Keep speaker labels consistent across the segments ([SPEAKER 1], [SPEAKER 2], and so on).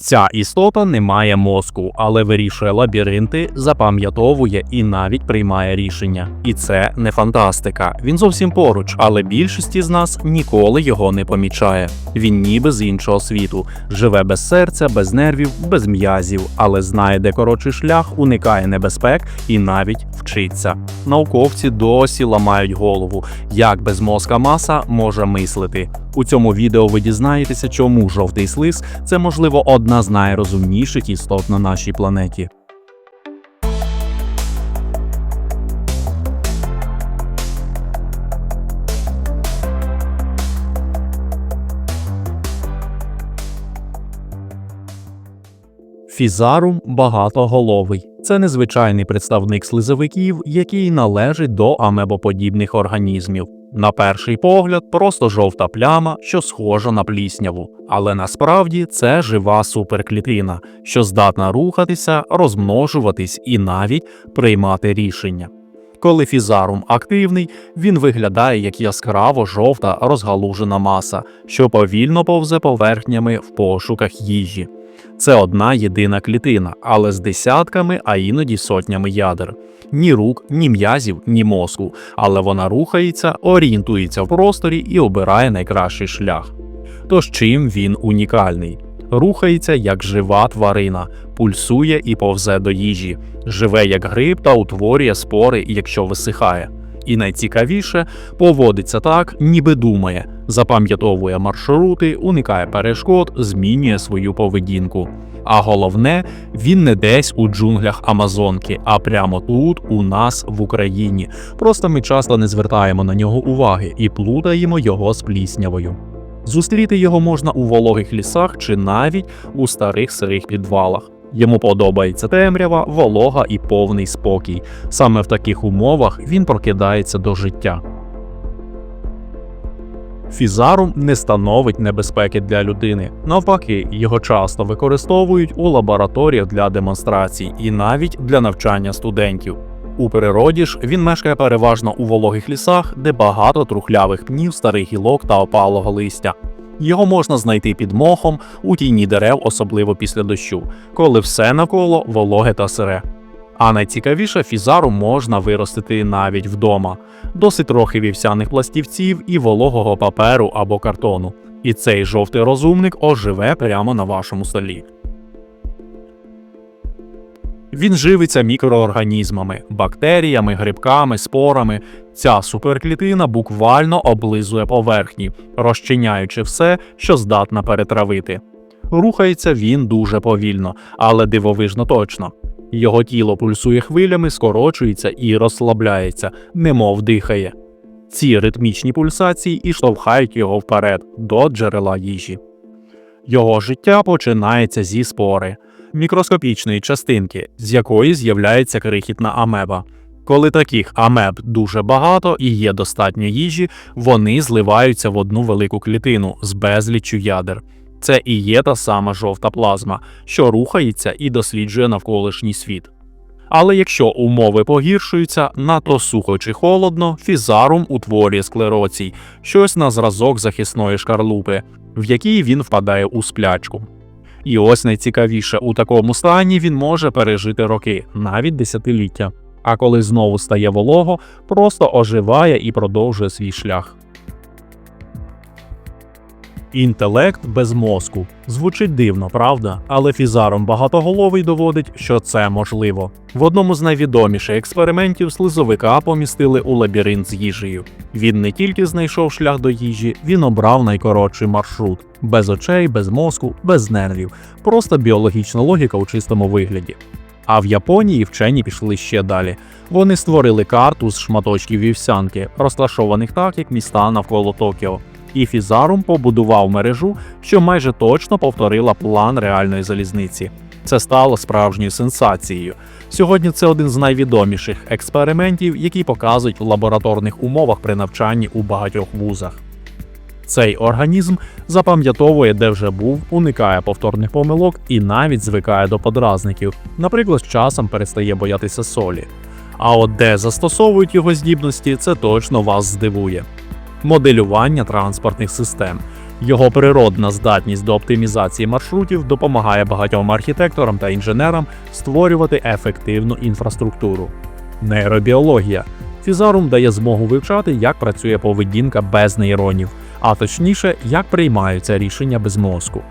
[SPEAKER 1] Ця істота не має мозку, але вирішує лабіринти, запам'ятовує і навіть приймає рішення. І це не фантастика. Він зовсім поруч, але більшість з нас ніколи його не помічає. Він ніби з іншого світу, живе без серця, без нервів, без м'язів, але знає, де коротший шлях, уникає небезпек і навіть вчиться. Науковці досі ламають голову, як безмозка маса може мислити. У цьому відео ви дізнаєтеся, чому жовтий слиз це можливо одна з найрозумніших істот на нашій планеті. Фізарум багатоголовий. Це незвичайний представник слизовиків, який належить до амебоподібних організмів. На перший погляд, просто жовта пляма, що схожа на плісняву, але насправді це жива суперклітина, що здатна рухатися, розмножуватись і навіть приймати рішення. Коли фізарум активний, він виглядає як яскраво жовта розгалужена маса, що повільно повзе поверхнями в пошуках їжі. Це одна єдина клітина, але з десятками, а іноді сотнями ядер. Ні рук, ні м'язів, ні мозку, але вона рухається, орієнтується в просторі і обирає найкращий шлях. Тож чим він унікальний? Рухається як жива тварина, пульсує і повзе до їжі, живе як гриб та утворює спори, якщо висихає. І найцікавіше поводиться так, ніби думає, запам'ятовує маршрути, уникає перешкод, змінює свою поведінку. А головне, він не десь у джунглях Амазонки, а прямо тут, у нас в Україні. Просто ми часто не звертаємо на нього уваги і плутаємо його з пліснявою. Зустріти його можна у вологих лісах чи навіть у старих сирих підвалах. Йому подобається темрява, волога і повний спокій. Саме в таких умовах він прокидається до життя. Фізарум не становить небезпеки для людини. Навпаки, його часто використовують у лабораторіях для демонстрацій і навіть для навчання студентів. У природі ж він мешкає переважно у вологих лісах, де багато трухлявих пнів, старих гілок та опалого листя. Його можна знайти під мохом, у тіні дерев, особливо після дощу, коли все навколо вологе та сире. А найцікавіше фізару можна виростити навіть вдома, досить трохи вівсяних пластівців і вологого паперу або картону. І цей жовтий розумник оживе прямо на вашому столі. Він живиться мікроорганізмами, бактеріями, грибками, спорами. Ця суперклітина буквально облизує поверхні, розчиняючи все, що здатна перетравити. Рухається він дуже повільно, але дивовижно точно. Його тіло пульсує хвилями, скорочується і розслабляється, немов дихає. Ці ритмічні пульсації і штовхають його вперед до джерела їжі. Його життя починається зі спори, мікроскопічної частинки, з якої з'являється крихітна амеба. Коли таких амеб дуже багато і є достатньо їжі, вони зливаються в одну велику клітину з безліччю ядер. Це і є та сама жовта плазма, що рухається і досліджує навколишній світ. Але якщо умови погіршуються, надто сухо чи холодно, фізарум утворює склероцій, щось на зразок захисної шкарлупи, в якій він впадає у сплячку. І ось найцікавіше, у такому стані він може пережити роки, навіть десятиліття. А коли знову стає волого, просто оживає і продовжує свій шлях. Інтелект без мозку звучить дивно, правда? Але фізаром багатоголовий доводить, що це можливо. В одному з найвідоміших експериментів слизовика помістили у лабіринт з їжею. Він не тільки знайшов шлях до їжі, він обрав найкоротший маршрут без очей, без мозку, без нервів. Просто біологічна логіка у чистому вигляді. А в Японії вчені пішли ще далі. Вони створили карту з шматочків вівсянки, розташованих так, як міста навколо Токіо. І Фізарум побудував мережу, що майже точно повторила план реальної залізниці. Це стало справжньою сенсацією. Сьогодні це один з найвідоміших експериментів, які показують в лабораторних умовах при навчанні у багатьох вузах. Цей організм запам'ятовує, де вже був, уникає повторних помилок і навіть звикає до подразників, наприклад, з часом перестає боятися солі. А от де застосовують його здібності, це точно вас здивує. Моделювання транспортних систем. Його природна здатність до оптимізації маршрутів допомагає багатьом архітекторам та інженерам створювати ефективну інфраструктуру. Нейробіологія. Фізарум дає змогу вивчати, як працює поведінка без нейронів, а точніше, як приймаються рішення без мозку.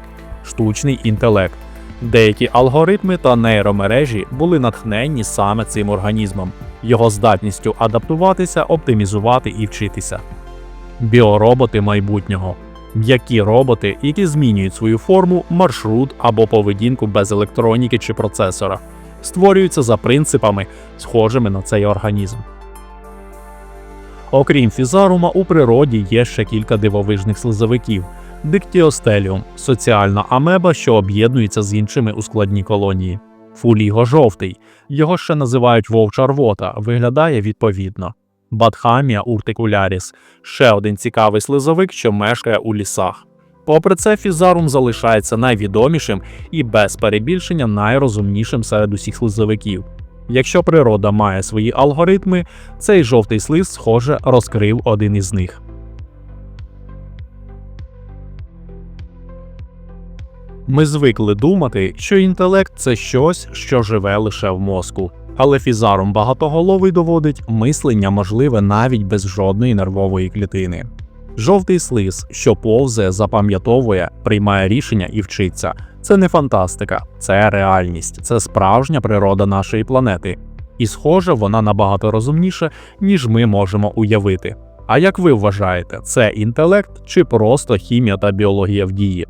[SPEAKER 1] Штучний інтелект. Деякі алгоритми та нейромережі були натхненні саме цим організмом, його здатністю адаптуватися, оптимізувати і вчитися. Біороботи майбутнього м'які роботи, які змінюють свою форму, маршрут або поведінку без електроніки чи процесора, створюються за принципами, схожими на цей організм. Окрім фізарума, у природі є ще кілька дивовижних слизовиків. Диктіостеліум соціальна амеба, що об'єднується з іншими у складній колонії. Фуліго жовтий, його ще називають вовча рвота, виглядає відповідно. Батхамія уртикуляріс ще один цікавий слизовик, що мешкає у лісах. Попри це, фізарум залишається найвідомішим і без перебільшення найрозумнішим серед усіх слизовиків. Якщо природа має свої алгоритми, цей жовтий слиз, схоже, розкрив один із них. Ми звикли думати, що інтелект це щось, що живе лише в мозку. Але фізарум багатоголовий доводить, мислення можливе навіть без жодної нервової клітини. Жовтий слиз, що повзе, запам'ятовує, приймає рішення і вчиться. Це не фантастика, це реальність, це справжня природа нашої планети. І, схоже, вона набагато розумніша, ніж ми можемо уявити. А як ви вважаєте, це інтелект чи просто хімія та біологія в дії?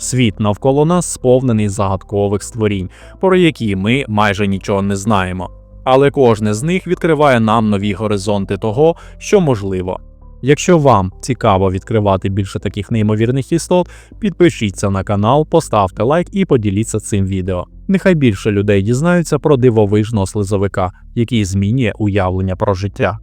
[SPEAKER 1] Світ навколо нас сповнений загадкових створінь, про які ми майже нічого не знаємо. Але кожне з них відкриває нам нові горизонти того, що можливо. Якщо вам цікаво відкривати більше таких неймовірних істот, підпишіться на канал, поставте лайк і поділіться цим відео. Нехай більше людей дізнаються про дивовижного слизовика, який змінює уявлення про життя.